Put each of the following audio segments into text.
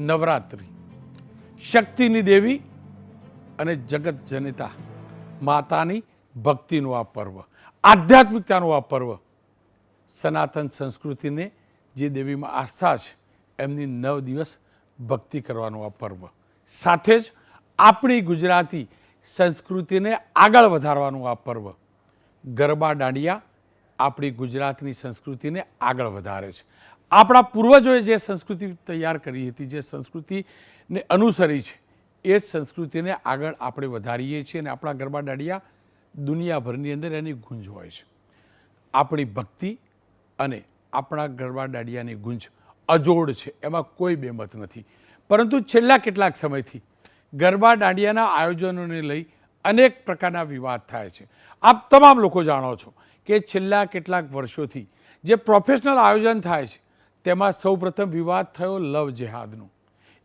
નવરાત્રિ. શક્તિની દેવી અને જગત જનિતા માતાની ભક્તિનું આ પર્વ. આધ્યાત્મિકતાનું આ પર્વ સનાતન સંસ્કૃતિને જે દેવીમાં આસ્થા છે, એમની નવ દિવસ ભક્તિ કરવાનું આ પર્વ. સાથે જ આપણી ગુજરાતી સંસ્કૃતિને આગળ વધારવાનું આ પર્વ. ગરબા દાંડિયા આપણી ગુજરાતની સંસ્કૃતિને આગળ વધારે છે. આપણા પૂર્વજોએ જે સંસ્કૃતિ તૈયાર કરી હતી, જે સંસ્કૃતિને અનુસરી છે, એ સંસ્કૃતિને આગળ આપણે વધારીએ છીએ અને આપણા ગરબા દાડિયા દુનિયાભરની અંદર એની ગુંજ હોય છે. આપણી ભક્તિ અને આપણા ગરબા દાંડિયાની ગુંજ અજોડ છે, એમાં કોઈ બેમત નથી. પરંતુ છેલ્લા કેટલાક સમયથી ગરબા દાંડિયાના આયોજનોને લઈ અનેક પ્રકારના વિવાદ થાય છે. આપ તમામ લોકો જાણો છો કે છેલ્લા કેટલાક વર્ષોથી જે પ્રોફેશનલ આયોજન થાય છે તેમાં સૌપ્રથમ વિવાદ થયો લવ જેહાદનું.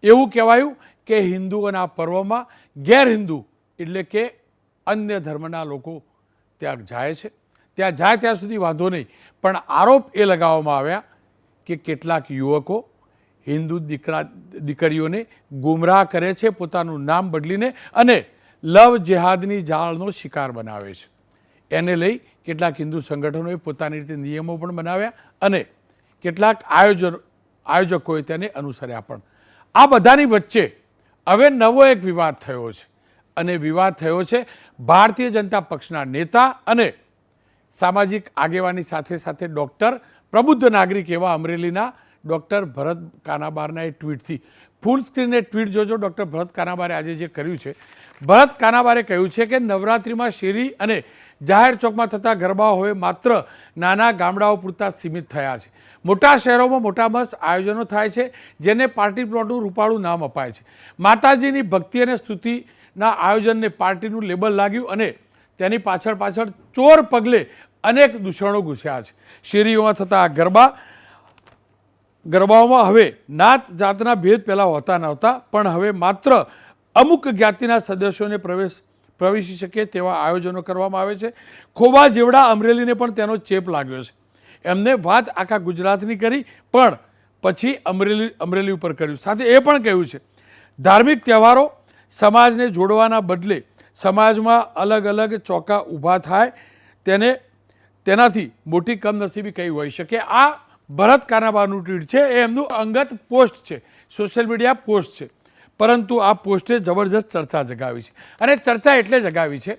એવું કહેવાયું કે હિન્દુઓના પર્વમાં ગેર હિન્દુ એટલે કે અન્ય ધર્મના લોકો ત્યાં જાય છે. ત્યાં જાય ત્યાં સુધી વાંધો નહીં. પણ આરોપ એ લગાવવામાં આવ્યા કે કેટલાક યુવકો હિન્દુ દીકરા, દીકરીઓને ગુમરાહ કરે છે, પોતાનું નામ બદલીને અને લવ જેહાદની જાળનો શિકાર બનાવે છે. એને લઈ કેટલાક હિન્દુ સંગઠનોએ પોતાની રીતે નિયમો પણ બનાવ્યા અને કેટલાક આયોજન આયોજકોએ તેને અનુસર્યા પણ. આ બધાની વચ્ચે હવે નવો એક વિવાદ થયો છે. અને વિવાદ થયો છે ભારતીય જનતા પક્ષના નેતા અને સામાજિક આગેવાની સાથે સાથે ડૉક્ટર, પ્રબુદ્ધ નાગરિક એવા અમરેલીના ડૉક્ટર ભરત કાનાબારના એ ટ્વીટથી. ફૂલ સ્ક્રીને ટ્વીટ જોજો ડૉક્ટર ભરત કાનાબારે આજે જે કર્યું છે. ભરત કાનાબારે કહ્યું છે કે નવરાત્રિમાં શેરી અને જાહેર ચોકમાં થતા ગરબાઓ હવે માત્ર નાના ગામડાઓ પૂરતા સીમિત થયા છે. મોટા શહેરોમાં મોટા મસ્ત આયોજનો થાય છે, જેને પાર્ટી પ્લોટનું રૂપાળું નામ અપાય છે. માતાજીની ભક્તિ અને સ્તુતિના આયોજનને પાર્ટીનું લેબલ લાગ્યું અને તેની પાછળ પાછળ ચોર પગલે અનેક દૂષણો ઘૂસ્યા છે. શેરીઓમાં થતા ગરબા, ગરબાઓમાં હવે નાત જાતના ભેદ પહેલાં હોતા નહોતા, પણ હવે માત્ર અમુક જ્ઞાતિના સદસ્યોને પ્રવેશ પ્રવેશી શકે તેવા આયોજનો કરવામાં આવે છે. ખોબા જેવડા અમરેલીને પણ તેનો ચેપ લાગ્યો છે. એમને વાત આખા ગુજરાતની કરી, પણ પછી અમરેલી અમરેલી ઉપર કર્યું. સાથે એ પણ કહ્યું છે, ધાર્મિક તહેવારો સમાજને જોડવાના બદલે સમાજમાં અલગ અલગ ચોકા ઊભા થાય, તેને, તેનાથી મોટી કમનસીબી કઈ હોઈ શકે? આ ભરત કાનાબાનું ટ્વીટ છે, એ એમનું અંગત પોસ્ટ છે. સોશિયલ મીડિયા પોસ્ટ છે. પરંતુ આ પોસ્ટે જબરજસ્ત ચર્ચા જગાવી છે. અને ચર્ચા એટલે જગાવી છે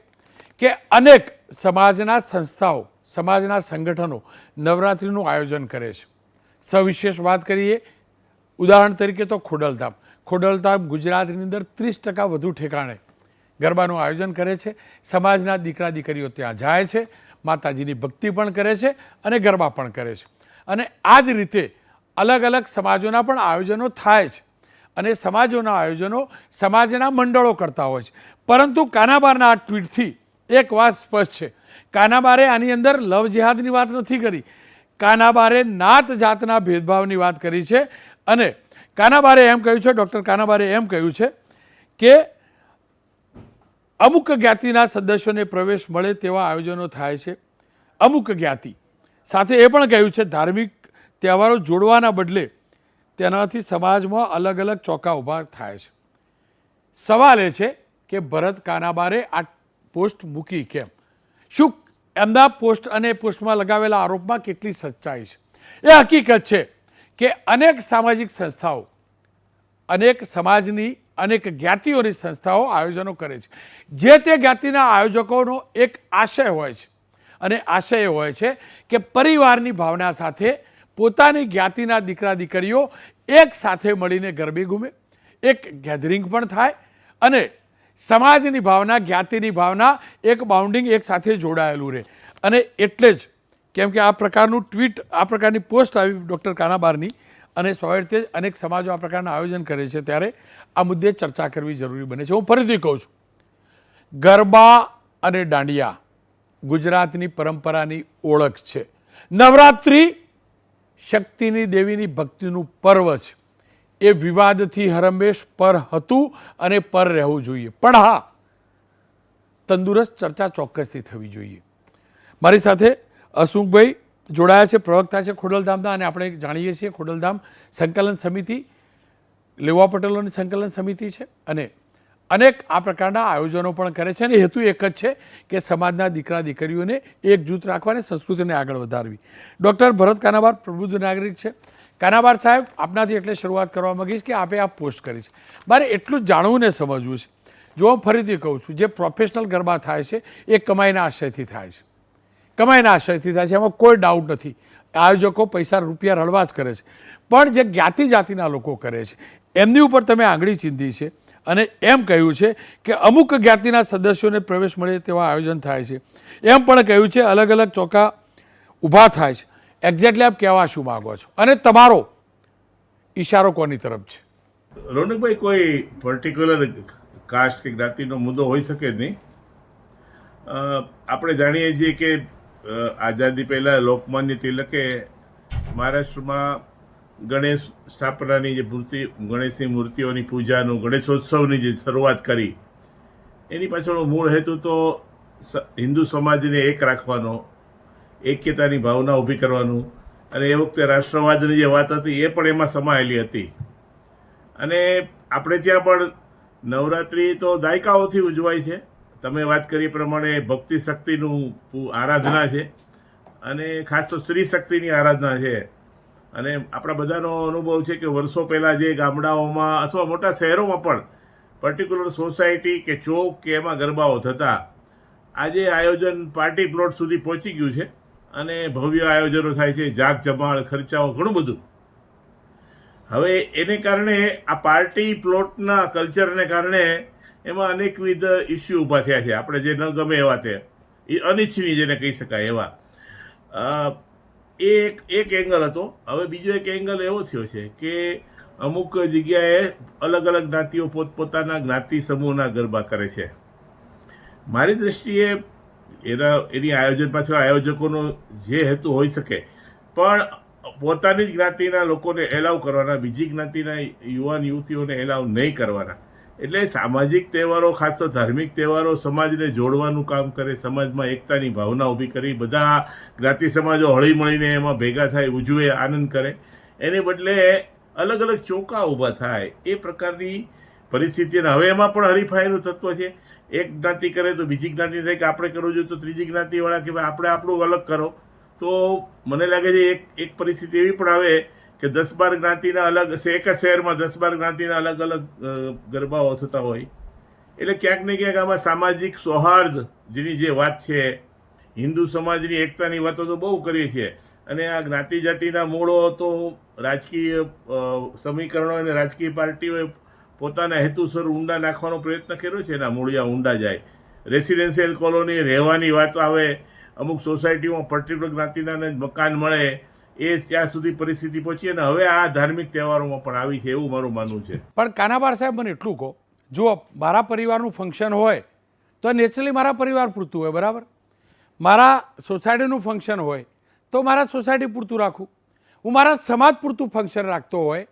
કે અનેક સમાજના સંસ્થાઓ, સમાજના સંગઠનો નવરાત્રિનું આયોજન કરે છે. સવિશેષ વાત કરીએ, ઉદાહરણ તરીકે તો ખોડલધામ. ખોડલધામ ગુજરાતની અંદર ત્રીસ ટકા વધુ ઠેકાણે ગરબાનું આયોજન કરે છે. સમાજના દીકરા દીકરીઓ ત્યાં જાય છે, માતાજીની ભક્તિ પણ કરે છે અને ગરબા પણ કરે છે. અને આ જ રીતે અલગ અલગ સમાજોના પણ આયોજનો થાય છે. અને સમાજોના આયોજનો સમાજના મંડળો કરતા હોય છે. પરંતુ કાનાબારના આ ટ્વીટથી એક વાત સ્પષ્ટ છે. કાનાબારે આની અંદર લવ જેહાદની વાત નથી કરી. કાનાબારે નાત જાતના ભેદભાવની વાત કરી છે. અને કાનાબારે એમ કહ્યું છે, ડૉક્ટર કાનાબારે એમ કહ્યું છે કે અમુક જ્ઞાતિના સદસ્યોને પ્રવેશ મળે તેવા આયોજનો થાય છે. અમુક જ્ઞાતિ. સાથે એ પણ કહ્યું છે, ધાર્મિક તહેવારો જોડવાના બદલે તેનાથી સમાજમાં અલગ અલગ ચોકા ઊભા થાય છે. સવાલ એ છે કે ભરત કાનાબારે આ પોસ્ટ મૂકી કેમ? શું એમના પોસ્ટ અને પોસ્ટમાં લગાવેલા આરોપમાં કેટલી સચ્ચાઈ છે? એ હકીકત છે કે અનેક સામાજિક સંસ્થાઓ, અનેક સમાજની, અનેક જ્ઞાતિઓની સંસ્થાઓ આયોજનો કરે છે. જે તે જ્ઞાતિના આયોજકોનો એક આશય હોય છે. અને આશય હોય છે કે પરિવારની ભાવના સાથે પોતાની જ્ઞાતિના દીકરા દીકરીઓ એક સાથે મળીને ગરબે ઘૂમે એક ગેધરિંગ પણ થાય અને સમાજની ભાવના, જ્ઞાતિની ભાવના એક બાઉન્ડિંગ એક સાથે જોડાયેલું રહે. અને એટલે જ કેમ કે આ પ્રકારનું ટ્વીટ આ પ્રકારની પોસ્ટ આવી ડૉક્ટર કાનાબારની અને સ્વાભાવિક રીતે અનેક સમાજો આ પ્રકારના આયોજન કરે છે. ત્યારે આ મુદ્દે ચર્ચા કરવી જરૂરી બને છે. હું ફરીથી કહું છું, ગરબા અને દાંડિયા ગુજરાતની પરંપરાની ઓળખ છે. નવરાત્રિ શક્તિની દેવીની ભક્તિનું પર્વ છે. એ વિવાદથી હરમેશ પર હતું અને પર રહેવું જોઈએ. પણ હા, તંદુરસ્ત ચર્ચા ચોક્કસથી થવી જોઈએ. મારી સાથે અશુકભાઈ જોડાયા છે, પ્રવક્તા છે ખોડલધામના અને આપણે જાણીએ છીએ ખોડલધામ સંકલન સમિતિ, લેવા પટેલોની સંકલન સમિતિ છે અને અનેક આ પ્રકારના આયોજનો પણ કરે છે અને હેતુ એક જ છે કે સમાજના દીકરા દીકરીઓને એકજૂથ રાખવા અને સંસ્કૃતિને આગળ વધારવી. ડૉક્ટર ભરત કાનાબાર પ્રબુદ્ધ નાગરિક છે. કાનાબાર સાહેબ, આપનાથી એટલે શરૂઆત કરવા માંગીશ કે આપે આ પોસ્ટ કરી છે. મારે એટલું જાણવું ને સમજવું છે. જો હું ફરીથી કહું છું, જે પ્રોફેશનલ ગરબા થાય છે, એ કમાઈના આશયથી થાય છે. કમાઈના આશયથી થાય છે, એમાં કોઈ ડાઉટ નથી. આયોજકો પૈસા રૂપિયા રળવા જ કરે છે. પણ જે જ્ઞાતિ જાતિના લોકો કરે છે, એમની ઉપર તમે આંગળી ચીંધી છે અને એમ કહ્યું છે કે અમુક જ્ઞાતિના સદસ્યોને પ્રવેશ મળે તેવા આયોજન થાય છે. એમ પણ કહ્યું છે, અલગ અલગ ચોકા ઊભા થાય છે. એક્ઝેક્ટલી આપ કહેવા શું માગો છો? અને તમારો ઈશારો કોની તરફ છે? રોનકભાઈ, કોઈ પર્ટિક્યુલર કાસ્ટ કે જ્ઞાતિનો મુદ્દો હોઈ શકે નહીં. આપણે જાણીએ છીએ કે આઝાદી પહેલાં લોકમાન્ય તિલકે મહારાષ્ટ્રમાં ગણેશ સ્થાપનાની જે મૂર્તિ, ગણેશની મૂર્તિઓની પૂજાનું, ગણેશોત્સવની જે શરૂઆત કરી, એની પાછળનો મૂળ હેતુ તો હિન્દુ સમાજને એક રાખવાનો, એક્યતાની ભાવના ઊભી કરવાનું. અને એ વખતે રાષ્ટ્રવાદની જે વાત હતી, એ પણ એમાં સમાયેલી હતી. અને આપણે ત્યાં પણ નવરાત્રિ તો દાયકાઓથી ઉજવાય છે. તમે વાત કરી પ્રમાણે ભક્તિ શક્તિનું આરાધના છે. અને ખાસ તો સ્ત્રી શક્તિની આરાધના છે. અને આપણા બધાનો અનુભવ છે કે વર્ષો પહેલાં જે ગામડાઓમાં અથવા મોટા શહેરોમાં પણ પર્ટિક્યુલર સોસાયટી કે ચોક કે એમાં ગરબાઓ થતા, આજે આયોજન પાર્ટી પ્લોટ સુધી પહોંચી ગયું છે અને ભવ્ય આયોજનો થાય છે, જાગ જમાળ ખર્ચાઓ, ઘણું બધું. હવે એને કારણે આ પાર્ટી પ્લોટના કલ્ચરને કારણે એમાં અનેકવિધ ઇસ્યુ ઊભા થયા છે. આપણે જે ન ગમે એવા તે, એ અનિચ્છનીય જેને કહી શકાય એવા. એ એક એક એંગલ હતો. હવે બીજો એક એંગલ એવો થયો છે કે અમુક જગ્યાએ અલગ અલગ જ્ઞાતિઓ પોતપોતાના જ્ઞાતિ સમૂહના ગરબા કરે છે. મારી દ્રષ્ટિએ એના, એની આયોજન પાછળ આયોજકોનો જે હેતુ હોઈ શકે, પણ પોતાની જ જ્ઞાતિના લોકોને એલાવ કરવાના, બીજી જ્ઞાતિના યુવાન યુવતીઓને એલાવ નહીં કરવાના. એટલે સામાજિક તહેવારો, ખાસ તો ધાર્મિક તહેવારો સમાજને જોડવાનું કામ કરે, સમાજમાં એકતાની ભાવના ઊભી કરી બધા જ્ઞાતિ સમાજો હળી મળીને એમાં ભેગા થાય, ઉજવે, આનંદ કરે. એને બદલે અલગ અલગ ચોકા ઊભા થાય, એ પ્રકારની પરિસ્થિતિ અને હવે એમાં પણ હરીફાઈનું તત્વ છે. એક જ્ઞાતિ કરે તો બીજી જ્ઞાતિ થાય કે આપણે કરવું જોઈએ તો ત્રીજી જ્ઞાતિવાળા કે ભાઈ આપણે આપણું અલગ કરો. તો મને લાગે છે એક એક પરિસ્થિતિ એવી પણ આવે કે દસ બાર જ્ઞાતિના અલગ એક શહેરમાં દસ બાર જ્ઞાતિના અલગ અલગ ગરબાઓ થતા હોય. એટલે ક્યાંક ને ક્યાંક આમાં સામાજિક સૌહાર્દ જેની જે વાત છે, હિન્દુ સમાજની એકતાની વાતો તો બહુ કરીએ છીએ. અને આ જ્ઞાતિ જાતિના મૂળો તો રાજકીય સમીકરણો અને રાજકીય પાર્ટીઓએ પોતાના હેતુસર ઊંડા નાખવાનો પ્રયત્ન કર્યો છે, એના મૂળિયા ઊંડા જાય. રેસિડેન્શિયલ કોલોની, રહેવાની વાત આવે, અમુક સોસાયટીમાં પર્ટિક્યુલર જ્ઞાતિના મકાન મળે એ ત્યાં સુધી પરિસ્થિતિ પહોંચી અને હવે આ ધાર્મિક તહેવારોમાં પણ આવી છે એવું મારું માનવું છે. પણ કાનાબાર સાહેબ મને એટલું કહો, જો મારા પરિવારનું ફંક્શન હોય, તો નેચરલી મારા પરિવાર પૂરતું હોય, બરાબર? મારા સોસાયટીનું ફંક્શન હોય, તો મારા સોસાયટી પૂરતું રાખું. હું મારા સમાજ પૂરતું ફંક્શન રાખતો હોય,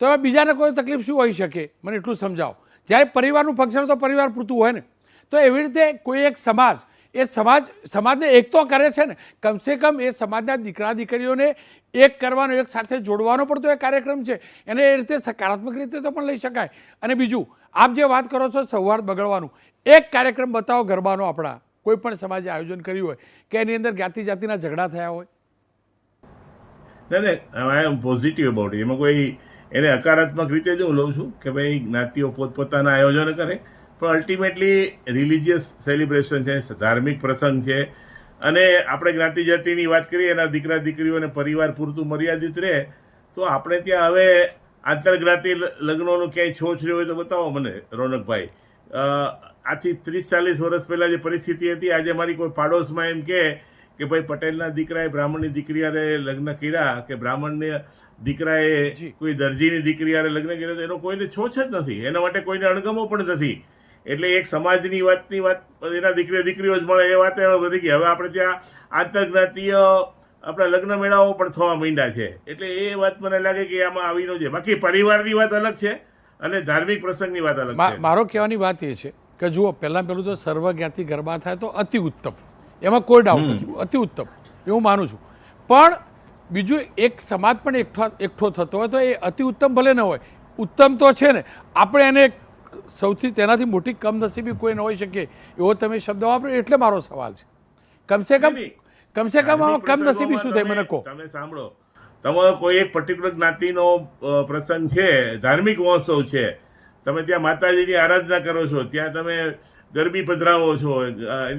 તો હવે બીજાને કોઈ તકલીફ શું હોઈ શકે? મને એટલું સમજાવો. જ્યારે પરિવારનું ફંક્શન તો પરિવાર પૂરતું હોય ને. તો એવી રીતે કોઈ એક સમાજ એ સમાજ, સમાજને એક તો કરે છે ને, કમસે કમ એ સમાજના દીકરા દીકરીઓને એક કરવાનો, એક સાથે જોડવાનો પણ તો એ કાર્યક્રમ છે. એને એ રીતે સકારાત્મક રીતે તો પણ લઈ શકાય. અને બીજું, આપ જે વાત કરો છો સૌહાર્દ બગડવાનું, એક કાર્યક્રમ બતાવો ગરબાનો આપણા, કોઈ પણ સમાજે આયોજન કર્યું હોય, કે એની અંદર જ્ઞાતિ જાતિના ઝઘડા થયા હોય. ના ના આઈ એમ પોઝિટિવ અબાઉટ એમાં કોઈ, એને હકારાત્મક રીતે જ હું લઉં છું કે ભાઈ, જ્ઞાતિઓ પોતપોતાના આયોજન કરે પણ અલ્ટિમેટલી રિલિજિયસ સેલિબ્રેશન છે ધાર્મિક પ્રસંગ છે. અને આપણે જ્ઞાતિ જાતિની વાત કરીએ એના દીકરા દીકરીઓને પરિવાર પૂરતું મર્યાદિત રહે તો આપણે ત્યાં હવે આંતરજ્ઞાતિ લગ્નોનું ક્યાંય છોછરી હોય તો બતાવો મને રોનકભાઈ. આથી ત્રીસ ચાલીસ વર્ષ પહેલાં જે પરિસ્થિતિ હતી આજે મારી કોઈ પાડોશમાં એમ કે કે ભાઈ પટેલના દીકરાએ બ્રાહ્મણની દીકરી હારે લગ્ન કર્યા કે બ્રાહ્મણને દીકરાએ કોઈ દરજીની દીકરી હારે લગ્ન કર્યા તો એનો કોઈને છોછ જ નથી. એના માટે કોઈને અણગમો પણ નથી. એટલે એક સમાજની વાતની વાત એના દીકરી દીકરીઓ જ મળે એ વાત હવે વધી ગઈ હવે આપણે ત્યાં આંતરજ્ઞાતીય આપણા લગ્ન મેળાઓ પણ થવા માંડ્યા છે. એટલે એ વાત મને લાગે કે આમાં આવી ન છે બાકી પરિવારની વાત અલગ છે અને ધાર્મિક પ્રસંગની વાત અલગ છે. મારો કહેવાની વાત એ છે કે જુઓ પહેલાં પહેલું તો સર્વજ્ઞાતિ ગરબા થાય તો અતિ ઉત્તમ. એમાં કોઈ ડાઉટ નથી અતિ ઉત્તમ. એવું માનું છું. પણ બીજું એક સમાજ પણ એકઠો એકઠો થતો હોય તો એ અતિ ઉત્તમ ભલે ન હોય. ઉત્તમ તો છે ને. આપણે એને સૌથી તેનાથી મોટી કમનસીબી કોઈ ન હોઈ શકે એવો તમે શબ્દ વાપરો એટલે મારો સવાલ છે. કમસે કમ કમસે કમ કમનસીબી શું થઈ મને કહો. તમે- સાંભળો. તમારો કોઈ એક પર્ટિક્યુલર જ્ઞાતિનો પ્રસંગ છે ધાર્મિક મહોત્સવ છે. તમે ત્યાં માતાજીની આરાધના કરો છો ત્યાં તમે ગરબી પધરાવો છો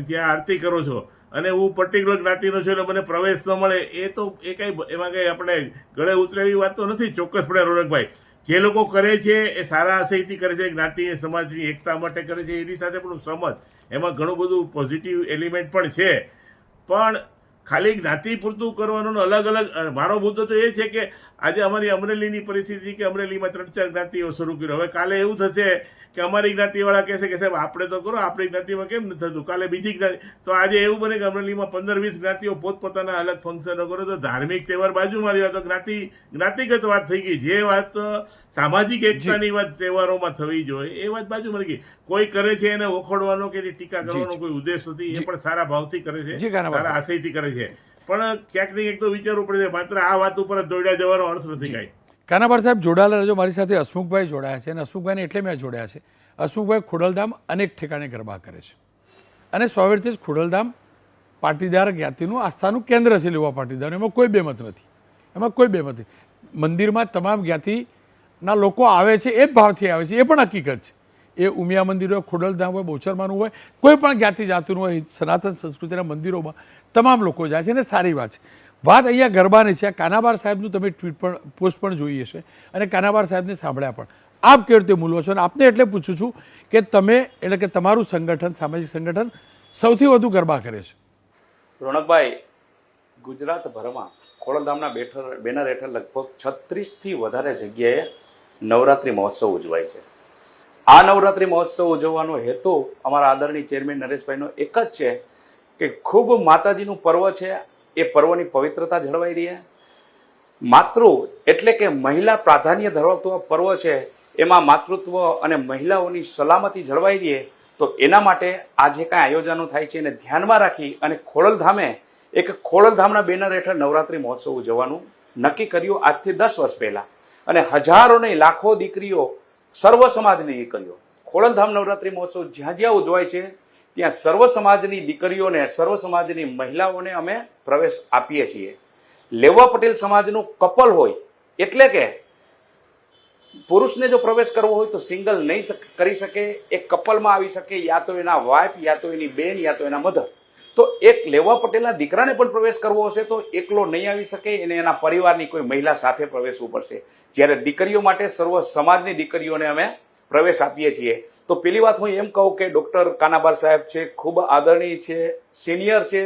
ત્યાં આરતી કરો છો. અને હું પર્ટિક્યુલર જ્ઞાતિનો છું એટલે મને પ્રવેશ ન મળે. એ તો એ કાંઈ એમાં કંઈ આપણે ગળે ઉતરે એવી વાત તો નથી ચોક્કસપણે રોનકભાઈ. જે લોકો કરે છે એ સારા આશયથી કરે છે, જ્ઞાતિ સમાજની એકતા માટે કરે છે, એની સાથે પણ હું સમજ એમાં ઘણું બધું પોઝિટિવ એલિમેન્ટ પણ છે. પણ ખાલી જ્ઞાતિ પૂરતું કરવાનું અલગ અલગ મારો મુદ્દો તો એ છે કે આજે અમારી અમરેલીની પરિસ્થિતિ કે અમરેલીમાં ત્રણ ચાર જ્ઞાતિઓ શરૂ કર્યું. હવે કાલે એવું થશે કે અમારી જ્ઞાતિવાળા કહેશે કે સાહેબ આપણે તો કરો આપણી જ્ઞાતિમાં કેમ નથી થતું? કાલે બીજી જ્ઞાતિ તો આજે એવું બને કે અમરેલીમાં પંદર વીસ જ્ઞાતિઓ પોતપોતાના અલગ ફંક્શનો કરો તો ધાર્મિક તહેવાર બાજુમાં રહ્યો. તો જ્ઞાતિ જ્ઞાતિગત વાત થઈ ગઈ. જે વાત સામાજિક એકતાની વાત તહેવારોમાં થવી જોઈએ એ વાત બાજુમાં રહી ગઈ કોઈ કરે છે એને ઓખોડવાનો કે ટીકા કરવાનો કોઈ ઉદ્દેશ નથી એ પણ સારા ભાવથી કરે છે સારા આશયથી કરે છે. પણ ક્યાંક ને ક્યાંક તો વિચારવું પડે છે માત્ર આ વાત ઉપર જ દોડ્યા જવાનો અર્થ નથી કાંઈ. કાનાભાઈ સાહેબ જોડાયેલા રહેજો. મારી સાથે હસમુખભાઈ જોડાયા છે અને હસમુખભાઈને એટલે મેં જોડ્યા છે. હસમુખભાઈ ખોડલધામ અનેક ઠેકાણે ગરબા કરે છે. અને સ્વાભાવિક જ ખોડલધામ પાટીદાર જ્ઞાતિનું આસ્થાનું કેન્દ્ર છે લેવા પાટીદાર એમાં કોઈ બેમત નથી. એમાં કોઈ બેમત નથી. મંદિરમાં તમામ જ્ઞાતિના લોકો આવે છે, એ ભાવથી આવે છે, એ પણ હકીકત છે. એ ઉમિયા મંદિર હોય, ખોડલધામ હોય બોચરમાનું હોય, કોઈ પણ જ્ઞાતિ જાતિનું હોય, સનાતન સંસ્કૃતિના મંદિરોમાં તમામ લોકો જાય છે અને સારી વાત છે. વાત અહીંયા ગરબાની છે. કાનાબાર સાહેબનું તમે ટ્વીટ પણ પોસ્ટ પણ જોઈ હશે. અને કાનાબાર સાહેબને સાંભળ્યા પણ. આપ કેવી રીતે મૂલવો છો? અને આપને એટલે પૂછું છું કે તમે, એટલે કે તમારું સંગઠન, સામાજિક સંગઠન સૌથી વધુ ગરબા કરે છે. રોણકભાઈ ગુજરાતભરમાં ખોડલધામના બેઠર, બેનર હેઠળ લગભગ છત્રીસથી વધારે જગ્યાએ નવરાત્રિ મહોત્સવ ઉજવાય છે. આ નવરાત્રિ મહોત્સવ ઉજવવાનો હેતુ અમારા આદરણીય ચેરમેન નરેશભાઈનો એક જ છે કે ખૂબ માતાજીનું પર્વ છે. એ પર્વની પવિત્રતા જળવાઈ રહે માતૃ એટલે કે મહિલા પ્રાધાન્ય ધરાવતું આ પર્વ છે, એમાં માતૃત્વ અને મહિલાઓની સલામતી જળવાઈ રહે તો એના માટે આ જે કાંઈ આયોજનો થાય છે એને ધ્યાનમાં રાખી અને ખોડલધામે, એક ખોડલધામના બેનર હેઠળ નવરાત્રિ મહોત્સવ ઉજવવાનું નક્કી કર્યું આજથી દસ વર્ષ પહેલાં. અને હજારો નહીં, લાખો દીકરીઓ સર્વ સમાજની કર્યો. ખોડલધામ નવરાત્રિ મહોત્સવ જ્યાં જ્યાં ઉજવાય છે ત્યાં સર્વ સમાજની દીકરીઓને, સર્વ સમાજની મહિલાઓને અમે પ્રવેશ આપીએ છીએ. લેવા પટેલ સમાજનું કપલ હોય, એટલે કે પુરુષને જો પ્રવેશ કરવો હોય તો સિંગલ નહીં કરી શકે એ કપલમાં આવી શકે, યા તો એના વાઇફ યા તો એની બેન, યા તો એના મધર તો એક લેવા પટેલના દીકરાને પણ પ્રવેશ કરવો હશે તો એકલો નહીં આવી શકે, એને એના પરિવારની કોઈ મહિલા સાથે પ્રવેશવું પડશે. જ્યારે દીકરીઓ માટે સર્વ સમાજની દીકરીઓને અમે પ્રવેશ આપીએ છીએ. તો પેલી વાત હું એમ કહું કે ડૉક્ટર કાનાબાર સાહેબ છે ખૂબ આદરણીય છે સિનિયર છે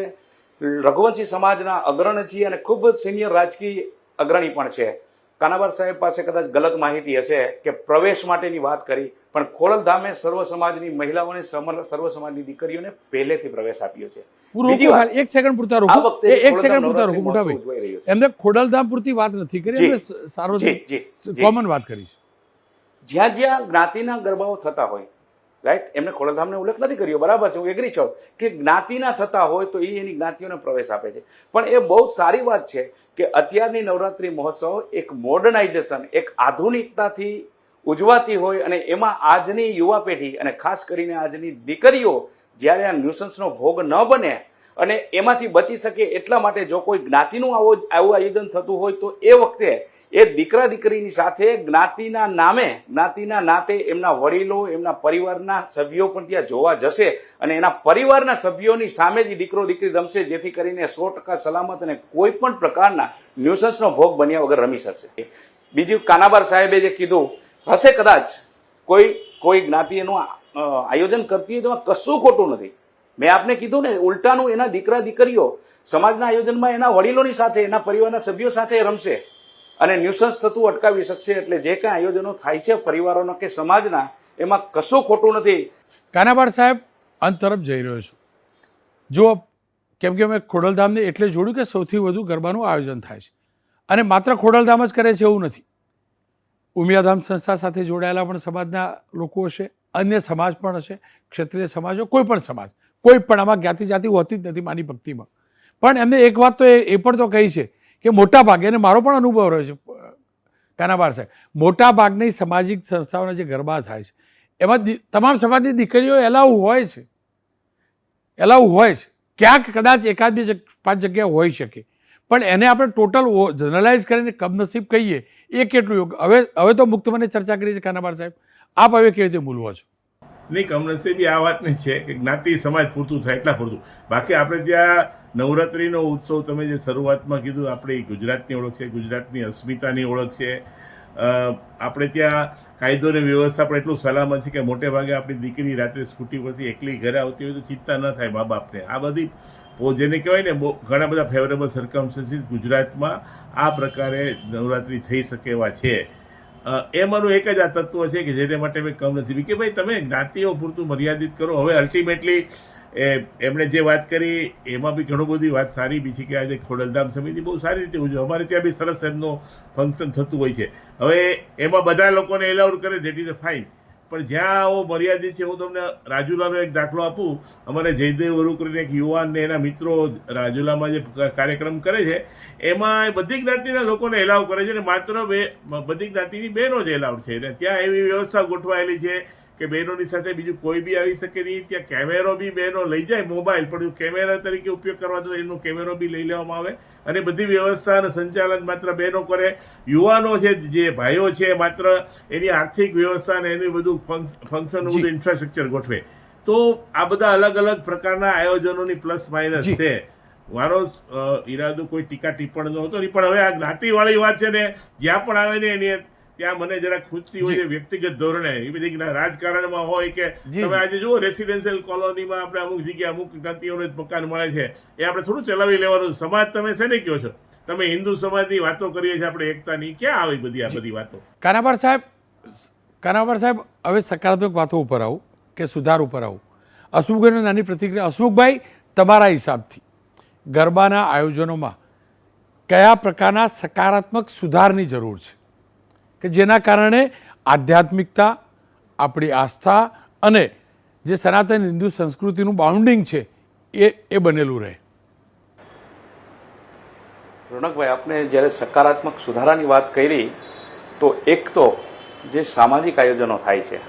રઘુવંશી સમાજના અગ્રણી છે અને ખૂબ સિનિયર રાજકીય અગ્રણી પણ છે. કાનાબાર સાહેબ પાસે કદાચ ગલત માહિતી હશે કે પ્રવેશ માટેની વાત કરી પણ ખોડલધામે સર્વ સમાજની મહિલાઓને સર્વ સમાજની દીકરીઓને પહેલેથી પ્રવેશ આપ્યો છે. એક સેકન્ડ પૂરતા રોકું એક સેકન્ડ પૂરતા રોકું નવરાત્રિ મોટા મહોત્સવ ઉજવાઈ રહ્યો ભાઈ છે. એમને ખોડલધામ પૂરતી વાત નથી કરી. સાર્વજનિક. કોમન વાત કરી છે જ્યાં જ્યાં જ્ઞાતિના ગરબાઓ થતા હોય રાઈટ એમને ખોડલધામને ઉલ્લેખ નથી કર્યો, બરાબર છે, હું એગ્રી છું. કે જ્ઞાતિના થતા હોય તો એ એની જ્ઞાતિઓને પ્રવેશ આપે છે. પણ એ બહુ સારી વાત છે કે અત્યારની નવરાત્રિ મહોત્સવ એક મોડર્નાઇઝેશન એક આધુનિકતાથી ઉજવાતી હોય અને એમાં આજની યુવા પેઢી અને ખાસ કરીને આજની દીકરીઓ જ્યારે આ ન્યુસન્સનો ભોગ ન બને અને એમાંથી બચી શકે એટલા માટે જો કોઈ જ્ઞાતિનું આવો આવું આયોજન થતું હોય તો એ વખતે એ દીકરા દીકરીની સાથે જ્ઞાતિના નામે, જ્ઞાતિના નાતે એમના વડીલો, એમના પરિવારના સભ્યો પણ ત્યાં જોવા જશે અને એના પરિવારના સભ્યોની સામે જ દીકરો દીકરી રમશે, જેથી કરીને સો ટકા સલામત અને કોઈ પણ પ્રકારના ન્યુસન્સનો ભોગ બન્યા વગર રમી શકશે. બીજું કાનાબાર સાહેબે જે કીધું, હશે કદાચ કોઈ કોઈ જ્ઞાતિ એનું આયોજન કરતી હોય તો કશું ખોટું નથી. મેં આપને કીધું ને, ઉલટાનું એના દીકરા દીકરીઓ સમાજના આયોજનમાં એના વડીલોની સાથે, એના પરિવારના સભ્યો સાથે રમશે. અને ન્યુસન્સ થતું અટકાવી શકશે એટલે જે કાંઈ આયોજનો થાય છે પરિવારોના કે સમાજના, એમાં કશું ખોટું નથી. કાનાબાર સાહેબ, અંત તરફ જઈ રહ્યો છું. જો કેમ કે મેં ખોડલધામને એટલે જોડ્યું કે સૌથી વધુ ગરબાનું આયોજન થાય છે. અને માત્ર ખોડલધામ જ કરે છે એવું નથી. ઉમિયાધામ સંસ્થા સાથે જોડાયેલા પણ સમાજના લોકો હશે, અન્ય સમાજ પણ હશે, ક્ષત્રિય સમાજ, કોઈ પણ સમાજ. કોઈ પણ આમાં જ્ઞાતિ જાતિ હોતી જ નથી માની ભક્તિમાં. પણ એમને એક વાત તો એ પણ તો કહી છે કે મોટા ભાગે અને મારો પણ અનુભવ રહ્યો છે, કાનાબાર સાહેબ મોટા ભાગની સામાજિક સંસ્થાઓના જે ગરબા થાય છે, એમાં તમામ સમાજની દીકરીઓ એલાવ હોય છે. એલાવ હોય છે. ક્યાંક કદાચ એકાદ બે પાંચ જગ્યા હોઈ શકે. પણ એને આપણે ટોટલ જનરલાઇઝ કરીને કમનસીબ કહીએ, એ કેટલું યોગ્ય, હવે હવે તો મુક્ત મને ચર્ચા કરી છે, કાનાબાર સાહેબ. આપ હવે કેવી રીતે બોલવો છો? નહીં કમનસીબી આ વાતની છે કે જ્ઞાતિ સમાજ પૂરતું થાય એટલા પૂરતું. બાકી આપણે ત્યાં નવરાત્રિનો ઉત્સવ તમે જે શરૂઆતમાં કીધું, આપણી ગુજરાતની ઓળખ છે, ગુજરાતની અસ્મિતાની ઓળખ છે. આપણે ત્યાં કાયદો અને વ્યવસ્થા પણ એટલું સલામત છે કે મોટે ભાગે આપણી દીકરી રાત્રે સ્કૂટી પરથી એકલી ઘરે આવતી હોય તો ચિંતા ન થાય મા બાપને આ બધી જેને કહેવાય ને ઘણા બધા ફેવરેબલ સર્કમસ્ટન્સીસ ગુજરાતમાં આ પ્રકારે નવરાત્રિ થઈ શકે એવા છે. એમાંનું એક જ આ તત્વ છે કે જેને માટે મેં કમનસીબી કે ભાઈ તમે જ્ઞાતિઓ પૂરતું મર્યાદિત કરો. હવે અલ્ટિમેટલી એ, એમણે જે વાત કરી, એમાં બી ઘણું બધી વાત સારી. બી છે કે આજે ખોડલધામ સમિતિ બહુ સારી રીતે ઉજવે. અમારે ત્યાં બી સરસ એમનું ફંક્શન થતું હોય છે. હવે એમાં બધા લોકોને એલાઉડ કરે ધેટ ઇઝ અ ફાઇન પણ જ્યાં આવો મર્યાદિત છે, હું તમને રાજુલાનો એક દાખલો આપું. અમારે જયદેવ વરુ કરીને એક યુવાન ને એના મિત્રો રાજુલામાં જે કાર્યક્રમ કરે છે, એમાં બધી જ્ઞાતિના લોકોને એલાવ કરે છે અને માત્ર બે બધી જ્ઞાતિની બહેનો જ એલાઉડ છે. અને ત્યાં એવી વ્યવસ્થા ગોઠવાયેલી છે. કે બહેનોની સાથે બીજું કોઈ બી આવી શકે નહીં. ત્યાં કેમેરો બી બહેનો લઈ જાય મોબાઈલ પણ કેમેરા તરીકે ઉપયોગ કરવા તો એનો કેમેરો બી લઈ લેવામાં આવે. અને બધી વ્યવસ્થા અને સંચાલન માત્ર બહેનો કરે. યુવાનો છે જે ભાઈઓ છે માત્ર એની આર્થિક વ્યવસ્થા અને એનું બધું ફંક્શન. બધું ઇન્ફ્રાસ્ટ્રક્ચર ગોઠવે. તો આ બધા અલગ અલગ પ્રકારના આયોજનોની પ્લસ માઇનસ છે. મારો ઈરાદો કોઈ ટીકા ટિપ્પણ નહોતો. નહીં પણ હવે આ જ્ઞાતિવાળી વાત છે ને જ્યાં પણ આવે ને એની ત્યાં મને જરા ખુશી હોય છે વ્યક્તિગત ધોરણે. એ બધી રાજકારણમાં હોય કે તમે આજે જુઓ રેસિડેન્શિયલ કોલોનીમાં આપણે અમુક જગ્યાએ અમુક જ્ઞાતિઓને મકાન મળે છે. એ આપણે થોડું ચલાવી લેવાનું. સમાજ તમે શેને કહો છો? તમે હિન્દુ સમાજની વાતો કરીએ છીએ આપણે એકતાની. ક્યાં આવી બધી આ બધી વાતો? કાનાબાર સાહેબ કાનાબાર સાહેબ હવે સકારાત્મક વાતો ઉપર આવું કે સુધાર ઉપર આવું. હસમુખભાઈની નાની પ્રતિક્રિયા. અશોકભાઈ તમારા હિસાબથી ગરબાના આયોજનોમાં કયા પ્રકારના સકારાત્મક સુધારની જરૂર છે? કે જેના કારણે આધ્યાત્મિકતા, આપણી આસ્થા અને જે સનાતન હિન્દુ સંસ્કૃતિનું બાઉન્ડિંગ છે, એ એ બનેલું રહે. રોનકભાઈ આપણે જ્યારે સકારાત્મક સુધારાની વાત કરી, તો એક તો જે સામાજિક આયોજનો થાય છે,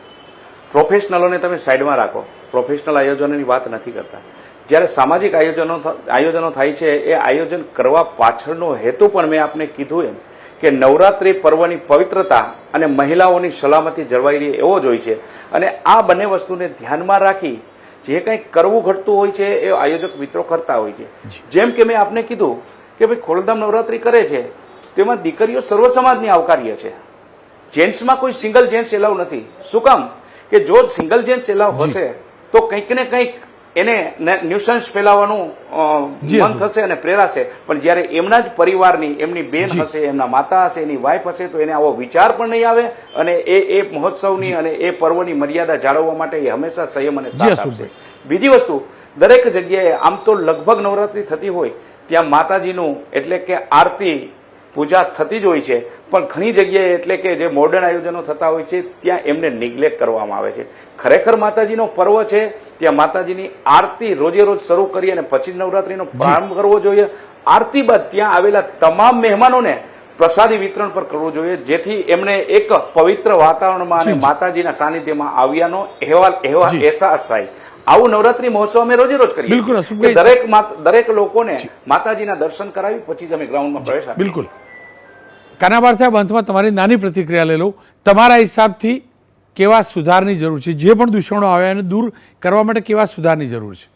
પ્રોફેશનલોને તમે સાઈડમાં રાખો, પ્રોફેશનલ આયોજનોની વાત નથી કરતા. જ્યારે સામાજિક આયોજનો આયોજનો થાય છે, એ આયોજન કરવા પાછળનો હેતુ પણ મેં આપને કીધું એમ. કે નવરાત્રિ પર્વની પવિત્રતા અને મહિલાઓની સલામતી જળવાઈ રહે એવો જ હોય છે. અને આ બંને વસ્તુને ધ્યાનમાં રાખી જે કંઈ કરવું ઘટતું હોય છે એ આયોજક મિત્રો કરતા હોય છે. જેમ કે મેં આપને કીધું કે ભાઈ ખોલધામ નવરાત્રિ કરે છે તેમાં દીકરીઓ સર્વ સમાજની આવકાર્ય છે. જેન્ટ્સમાં કોઈ સિંગલ જેન્ટ્સ એલાવ નથી. શું કામ? કે જો સિંગલ જેન્ટ્સ એલાવ હશે તો કંઈક ને કંઈક એને ન્યુસન્સ ફેલાવવાનું મન થશે અને પ્રેરાશે પણ જ્યારે એમના જ પરિવારની એમની બેન હશે એમના માતા હશે એની વાઈફ હશે તો એને આવો વિચાર પણ નહીં આવે અને એ એ મહોત્સવની અને એ પર્વની મર્યાદા જાળવવા માટે એ હંમેશા સંયમ અને સાથ આપશે. બીજી વસ્તુ દરેક જગ્યાએ આમ તો લગભગ નવરાત્રી થતી હોય ત્યાં માતાજીનું એટલે કે આરતી પૂજા થતી જ હોય છે. પણ ઘણી જગ્યાએ એટલે કે જે મોડર્ન આયોજનો થતા હોય છે ત્યાં એમને નિગ્લેક્ટ કરવામાં આવે છે. ખરેખર માતાજીનો પર્વ છે ત્યાં માતાજીની આરતી રોજે રોજ શરૂ કરી અને પછી નવરાત્રીનો પ્રારંભ કરવો જોઈએ. આરતી બાદ ત્યાં આવેલા તમામ મહેમાનોને પ્રસાદી વિતરણ પર કરવું જોઈએ જેથી એમને એક પવિત્ર વાતાવરણમાં અને માતાજીના સાનિધ્યમાં આવ્યાનો અહેવાલ અહેવાલ અહેસાસ થાય. આવું નવરાત્રી મહોત્સવ અમે રોજે રોજ કરીએ બિલકુલ, દરેક દરેક લોકોને માતાજીના દર્શન કરાવી પછી જ અમે ગ્રાઉન્ડમાં પ્રવેશ બિલકુલ. કાનાબાર સાહેબ, અંતમાં તમારી નાની પ્રતિક્રિયા લઈ લઉં. તમારા હિસાબથી કેવા સુધારની જરૂર છે? જે પણ દૂષણો આવ્યા એને દૂર કરવા માટે કેવા સુધારની જરૂર છે?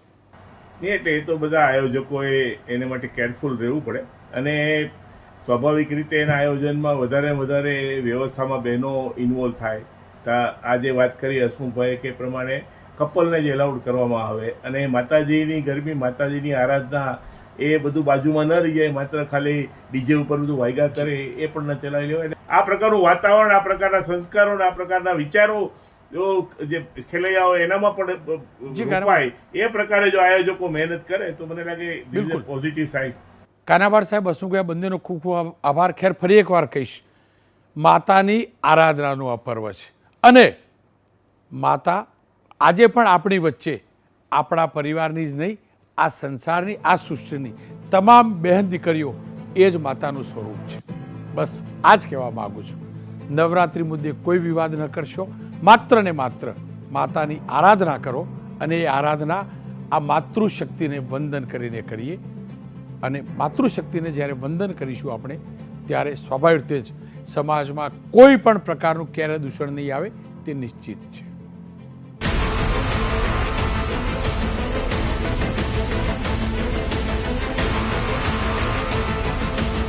નહીં એટલે એ તો બધા આયોજકોએ એને માટે કેરફુલ રહેવું પડે અને સ્વાભાવિક રીતે એના આયોજનમાં વધારે વધારે વ્યવસ્થામાં બહેનો ઇન્વોલ્વ થાય. આજે વાત કરી હસમુખભાઈ કે પ્રમાણે કપલને જ એલાઉડ કરવામાં આવે અને માતાજીની ગરબી માતાજીની આરાધના એ બધું બાજુમાં ન રહી જાય માત્ર ખાલી ડીજે ઉપર બધું વાયગા કરે એ પણ ન ચલાવી લેવાય. આ પ્રકારનું વાતાવરણ આ પ્રકારના સંસ્કારો આ પ્રકારના વિચારો જો જે ખેલૈયાઓ એનામાં પણ રોપાય એ પ્રકારે જો આયોજકો મહેનત કરે તો મને લાગે બિલકુલ. પોઝિટિવ સાઈડ કાનાબાર સાહેબ હસમુખભાઈ બંનેનો ખૂબ ખૂબ આભાર. ખેર ફરી એકવાર કહીશ માતાની આરાધનાનું આ પર્વ છે. અને માતા આજે પણ આપણી વચ્ચે આપણા પરિવારની જ નહીં આ સંસારની, આ સૃષ્ટિની તમામ બહેન દીકરીઓ એ જ માતાનું સ્વરૂપ છે. બસ આ જ કહેવા માગું છું. નવરાત્રિ મુદ્દે કોઈ વિવાદ ન કરશો. માત્ર ને માત્ર માતાની આરાધના કરો અને એ આરાધના આ માતૃશક્તિને વંદન કરીને કરીએ. અને માતૃશક્તિને જ્યારે વંદન કરીશું આપણે, ત્યારે સ્વાભાવિક રીતે જ સમાજમાં કોઈ પણ પ્રકારનું ક્યારે દૂષણ નહીં આવે તે નિશ્ચિત છે.